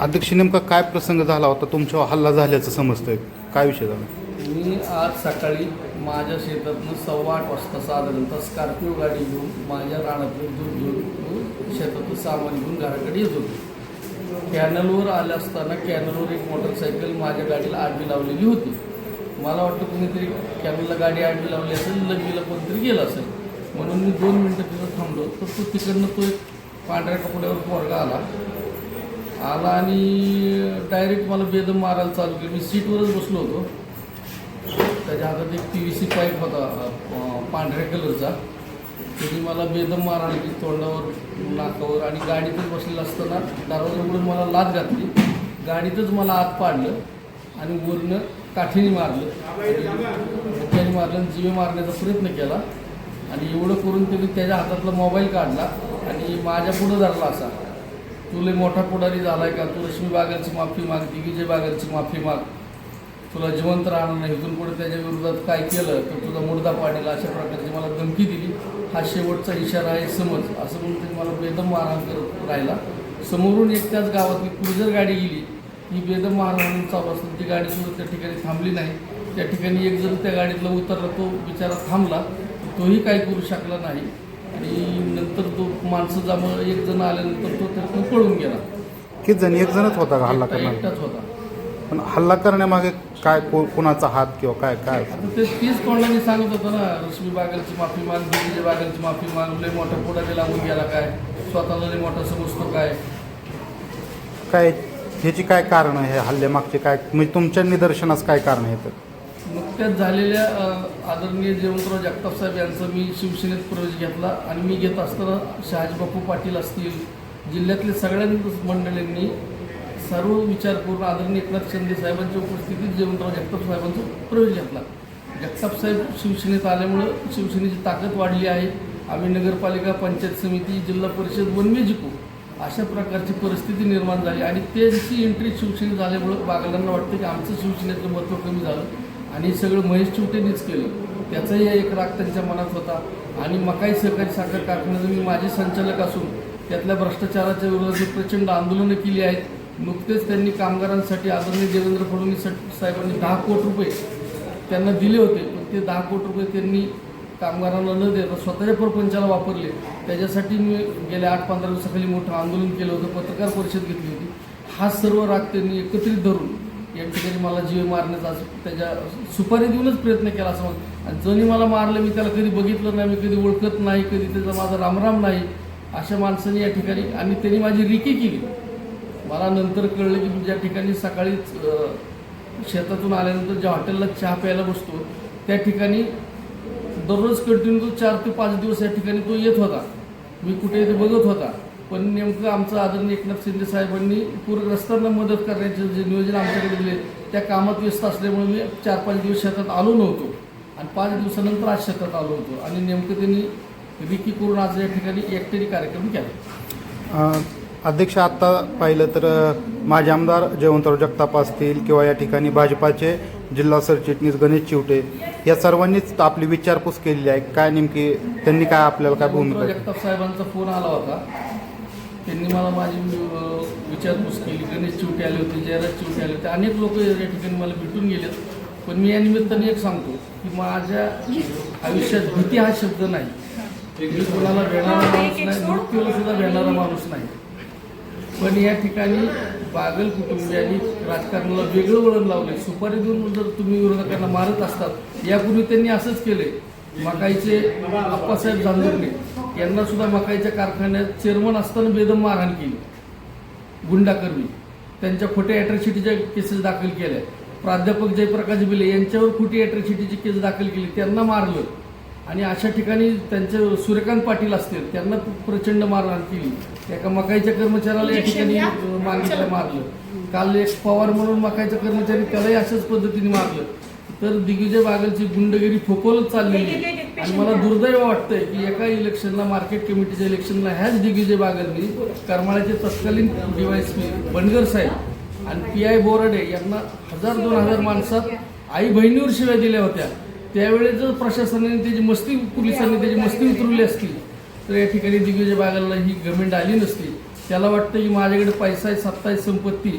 अध्यक्ष नेमका काय प्रसंग झाला होता? तुमच्यावर हल्ला झाल्याचं समजतंय. काय विषय झाला? मी आज सकाळी माझ्या शेतातनं सव्वा आठ वाजता साधारणतः स्कॉर्पिओ गाडी घेऊन माझ्या रानातलं दूध घेऊन शेतातलं सामान घेऊन घराकडे येत होतो. कॅनलवर आलं असताना कॅनलवर एक मोटरसायकल माझ्या गाडीला आडवी लावलेली होती. मला वाटतं कुणीतरी कॅनलला गाडी आडवी लावली असेल लगीला कोणतरी गेलं असेल. म्हणून मी दोन मिनटं तिथं थांबलो. तर तो तिकडनं तो एक पांढऱ्या कपड्यावर पोरगा आला. आला आणि डायरेक्ट मला बेदम मारायला चालू केलं. मी सीटवरच बसलो होतो. त्याच्या हातात एक पी व्ही सी पाईप होता पांढऱ्या कलरचा त्याने मला बेदम मारायला की तोंडावर नाकावर आणि गाडीतच बसलेलं असताना दरवाजा उघडून मला लाद घातली. गाडीतच मला आत पाडलं आणि वरनं काठीने मारलं. त्याने मारलं आणि जीवे मारण्याचा प्रयत्न केला. आणि एवढं करून त्यांनी त्याच्या हातातला मोबाईल काढला आणि माझ्या पुढं धरला असा. तुला मोठा पुढारी झालाय का? तू रश्मी बागलची माफी माग दिग्विजय बागलची माफी माग. तुला जिवंत राहणार नाही. इथून पुढे त्याच्या विरोधात काय केलं तर तुझा मुर्दा पाडेल अशा प्रकारची मला धमकी दिली. हा शेवटचा इशारा आहे समज. असं म्हणून ते मला बेदम मारहाण करत राहिला. समोरून एक त्याच गावातली क्रुझर गाडी गेली ही बेदम मारहाण चालू असून ती गाडी सुद्धा त्या ठिकाणी थांबली नाही. त्या ठिकाणी एक जण त्या गाडीतला उतरला. तो बिचारा थांबला. तोही काही करू शकला नाही. आणि नंतर तो माणसं जमा एक जण आल्यानंतर तो त्यातनं पळून गेला. किती जण? एक जणच होता का हल्ला एकटा- करणार? एकटाच होता. पण हल्ला करण्यामागे काय को कोणाचा हात किंवा काय काय? आता ते तीच तोंडाने सांगत होतं ना रश्मी बागलची माफी माग दिग्विजय बागलची माफी माग लय मोठा पुढारी लागून गेला काय? स्वतःला लय मोठा समजतो काय? काय ह्याची काय कारण? आहे हल्ल्यामागचे काय म्हणजे तुमच्या निदर्शनास काय कारण आहे तर नुकत्याच झालेल्या आदरणीय जयवंतराव जगताप साहेब यांचा मी शिवसेनेत प्रवेश घेतला आणि मी घेत असताना शहाजीबापू पाटील असतील जिल्ह्यातले सगळ्या मंडळींनी सर्व विचार आदरणीय एकनाथ शिंदे साहेबांच्या उपस्थितीत जयवंतराव जगताप साहेबांचा प्रवेश घेतला. जगताप साहेब शिवसेनेत आल्यामुळं शिवसेनेची ताकद वाढली आहे. आम्ही नगरपालिका पंचायत समिती जिल्हा परिषद वनवे जिंकू अशा प्रकारची परिस्थिती निर्माण झाली आणि त्यांची एंट्री शिवसेनेत झाल्यामुळं बागलांना वाटतं की आमचं शिवसेनेचं महत्त्व कमी झालं. आणि सगळं महेश चिवटेनेच केलं. त्याचाही एक राग त्यांच्या मनात होता. आणि मकाई सहकारी साखर कारखान्याचं मी माझे संचालक असून त्यातल्या भ्रष्टाचाराच्या विरोधात प्रचंड आंदोलनं केली आहेत. नुकतेच त्यांनी कामगारांसाठी आदरणीय देवेंद्र फडणवीस साहेबांनी दहा कोटी रुपये त्यांना दिले होते. पण ते दहा कोटी रुपये त्यांनी कामगारांना न देता स्वतःच्या प्रपंचाला वापरले. त्याच्यासाठी मी गेल्या आठ पंधरा दिवसाखाली मोठं आंदोलन केलं होतं. पत्रकार परिषद घेतली होती. हा सर्व राग त्यांनी एकत्रित धरून या ठिकाणी मला जीव मारण्याचा त्याच्या सुपारी देऊनच प्रयत्न केला असं आणि जणी मला मारलं मी त्याला कधी बघितलं नाही मी कधी ओळखत नाही कधी त्याचा माझा रामराम नाही अशा माणसाने या ठिकाणी आणि त्यांनी माझी रिकी केली. मला नंतर कळलं की मी ज्या ठिकाणी सकाळीच शेतातून आल्यानंतर ज्या हॉटेलला चहा प्यायला बसतो त्या ठिकाणी दररोज कंटिन्यू तो चार ते पाच दिवस या ठिकाणी तो येत होता. मी कुठे ते बघत होता. पण नेमकं आमचं आदरणीय एकनाथ शिंदे साहेबांनी पूरग्रस्तांना मदत करण्याचे जे नियोजन आमच्याकडे दिले त्या कामात व्यस्त असल्यामुळे मी चार पाच दिवस शेतात आलो नव्हतो. आणि पाच दिवसानंतर आज शेतात आलो होतो. आणि नेमकं त्यांनी रिकी करून आज या ठिकाणी एकटेरी कार्यक्रम केला. अध्यक्ष आत्ता पाहिलं तर माजी आमदार जयवंतराव जगताप असतील किंवा या ठिकाणी भाजपाचे जिल्हा सरचिटणीस गणेश चिवटे या सर्वांनीच आपली विचारपूस केलेली आहे. काय नेमकी त्यांनी काय आपल्याला काय भूमिका जगताप साहेबांचा फोन आला होता. त्यांनी मला माझी विचारपूस केली. गणेश चिवटे आले होते जयराज चिवटे आले होते. अनेक लोक या ठिकाणी मला भेटून गेलेत पण मी या निमित्ताने एक सांगतो की माझ्या आयुष्यात भीती हा शब्द नाही. मी कोणाला भेणारा माणूस नाही मृत्यूला सुद्धा भेणारा माणूस नाही. पण या ठिकाणी बागल कुटुंबियांनी राजकारणाला वेगळं वळण लावले. सुपारी देऊन जर तुम्ही विरोधकांना मारत असतात यापूर्वी त्यांनी असंच केले. मकाईचे आप्पासाहेब जांभुर्णे यांना सुद्धा मकाईच्या कारखान्यात चेअरमन असताना बेदम मारहाण केली. गुंडाकर्मी. त्यांच्या खोट्या अॅट्रॉसिटीच्या केसेस दाखल केल्या. प्राध्यापक जयप्रकाश बिले यांच्यावर खोटी अॅट्रॉसिटीची केस दाखल केली. त्यांना मारलं. आणि अशा ठिकाणी त्यांचे सूर्यकांत पाटील असतील त्यांना प्रचंड मारहाण केली. एका मकाईच्या कर्मचाऱ्याला या ठिकाणी मागितलं मारलं. काल एक पवार म्हणून मकाईचा कर्मचारी त्यालाही अशाच पद्धतीने मारलं. तर दिग्विजय बागलची गुंडगिरी फोपवलच चाललेली आहे. आणि मला दुर्दैव वाटतंय की एका इलेक्शनला मार्केट कमिटीच्या इलेक्शनला ह्याच दिग्विजय बागलनी करमाळ्याचे तत्कालीन डीवायसपी बनगर साहेब आणि पी आय बोराडे यांना हजार दोन हजार माणसात आई बहिणीवर शिव्या दिल्या होत्या. त्यावेळेस जर प्रशासनाने त्याची मस्ती पोलिसांनी त्याची मस्ती उतरवली असती तर या ठिकाणी दिग्विजय बागलला ही गमेंट आली नसती. त्याला वाटतं की माझ्याकडे पैसा आहे सत्ता आहे संपत्ती.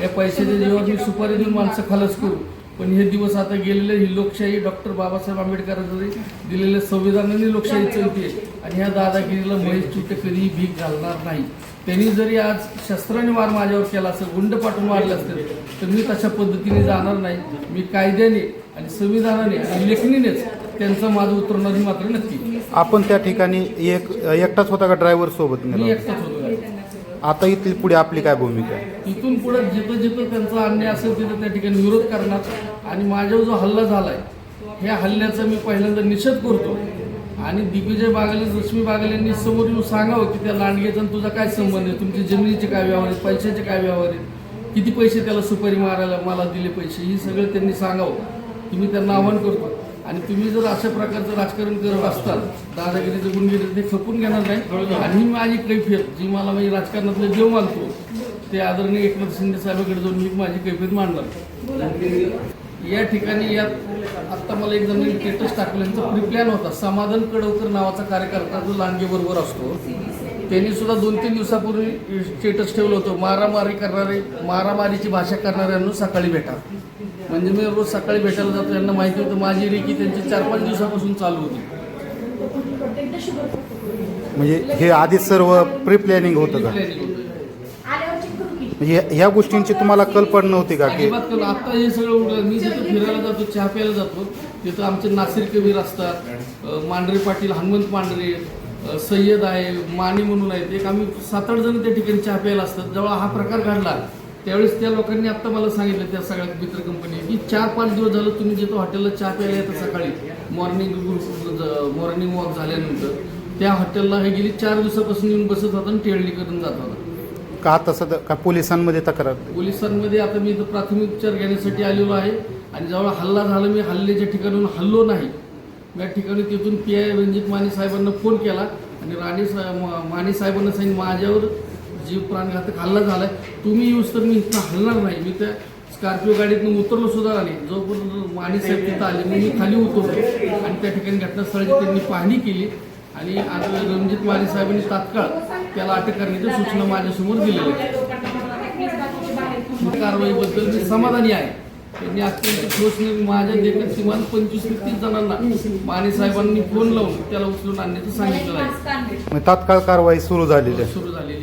या पैशाच्या जेव्हा मी सुपारी देऊन माणसं खालच करू. पण हे दिवस आता गेलेले ही लोकशाही डॉक्टर बाबासाहेब आंबेडकरांनी दिलेल्या संविधानाने लोकशाही. चलते आणि ह्या दादागिरीला महेश चुटे कधीही भीक घालणार नाही. त्यांनी जरी आज शस्त्राने वार माझ्यावर केला असं गुंड पाठवून मारले असते तर मी तशा पद्धतीने जाणार नाही. मी कायद्याने आणि संविधानाने आणि लेखणीनेच त्यांचं माझं उतरवणार ही मात्र नक्की. आपण त्या ठिकाणी एक एकटाच होता का ड्रायव्हर सोबत मी नेला? एकटाच होतो. आता इथली पुढे आपली काय भूमिका आहे? इथून पुढे जिथं जिथं त्यांचा अन्याय असेल तिथं त्या ठिकाणी विरोध करणार. आणि माझ्यावर जो हल्ला झालाय ह्या हल्ल्याचा मी पहिल्यांदा निषेध करतो. आणि दिग्विजय बागले रश्मी बागले यांनी समोर येऊन सांगावं की त्या लांडगेचा तुझा काय संबंध आहे? तुमची जमिनीचे काय व्यवहार आहेत? पैशाचे काय व्यवहार आहेत? किती पैसे त्याला सुपारी मारायला मला दिले पैसे? ही सगळं त्यांनी सांगावं. की मी त्यांना आव्हान करतो. आणि तुम्ही जर अशा प्रकारचं राजकारण करत असताल दादागिरीचं गुणगिरी ते खपून घेणार नाही. आणि माझी कैफियत जी मला म्हणजे राजकारणातलं देव मानतो ते आदरणीय एकनाथ शिंदे साहेबांकडे जाऊन मी माझी कैफियत मांडणार. या ठिकाणी यात आत्ता मला एक जण टेटस टाकल्यांचा प्री प्लॅन होता. समाधान कडवकर नावाचा कार्यकर्ता जो लांगेबरोबर असतो त्यांनी सुद्धा दोन तीन दिवसापूर्वी स्टेटस ठेवलं होतं. मारामारी करणारे मारामारीची भाषा करणाऱ्यांना सकाळी भेटा. म्हणजे मी रोज सकाळी भेटायला जातो यांना माहिती होतं माझी रेकी त्यांची चार पाच दिवसापासून चालू होती. म्हणजे हे आधी सर्व प्री प्लॅनिंग होतं का. म्हणजे ह्या गोष्टींची तुम्हाला कल्पना नव्हती का की अजिबात आता हे सगळं उडलं मी जिथं फिरायला जातो चहा प्यायला जातो तिथं आमचे नासिर कबीर असतात अं, मांढरे पाटील हनुमंत मांढरे अं, सय्यद आहे माने म्हणून आहेत. एक आम्ही सात आठ जण त्या ठिकाणी चहा प्यायला असतात. जेव्हा हा प्रकार घडला. त्यावेळेस त्या लोकांनी आता मला सांगितलं त्या सगळ्या मित्र कंपनी की चार पाच दिवस झालं तुम्ही जिथं हॉटेलला चहा प्यायला येतं सकाळी मॉर्निंग मॉर्निंग वॉक झाल्यानंतर त्या हॉटेलला हे गेली चार दिवसापासून येऊन बसत होता आणि टेळणी करून जात होता. का सध्या का पोलिसांमध्ये तक्रार? पोलिसांमध्ये आता मी इथं प्राथमिक उपचार घेण्यासाठी आलेलो आहे आणि जेव्हा हल्ला झाला मी हल्ल्याच्या ठिकाणून हल्लो नाही. या ठिकाणी तिथून पी आय रणजित माने साहेबांना फोन केला आणि राणे साहेब माने साहेबांना सांगितलं माझ्यावर जीव प्राणघातक हल्ला झालाय. तुम्ही येऊस तर मी इथं हलणार नाही. मी त्या स्कॉर्पिओ गाडीतून उतरलो सुद्धा नाही. जोपर्यंत माने साहेब तिथं आले मग मी खाली उतरलो. आणि त्या ठिकाणी घटनास्थळाची त्यांनी पाहणी केली. आणि आता रणजित माने साहेबांनी तात्काळ त्याला अटक करण्याच्या सूचना माझ्यासमोर दिलेल्या आहेत कारवाईबद्दल मी समाधानी आहे. त्यांनी अत्यंत ठोस माझ्या देखत किमान पंचवीस ते तीस जणांना माने साहेबांनी फोन लावून त्याला उचलून आणण्याचं सांगितलं आहे. तात्काळ कारवाई सुरू झालेली सुरू झाली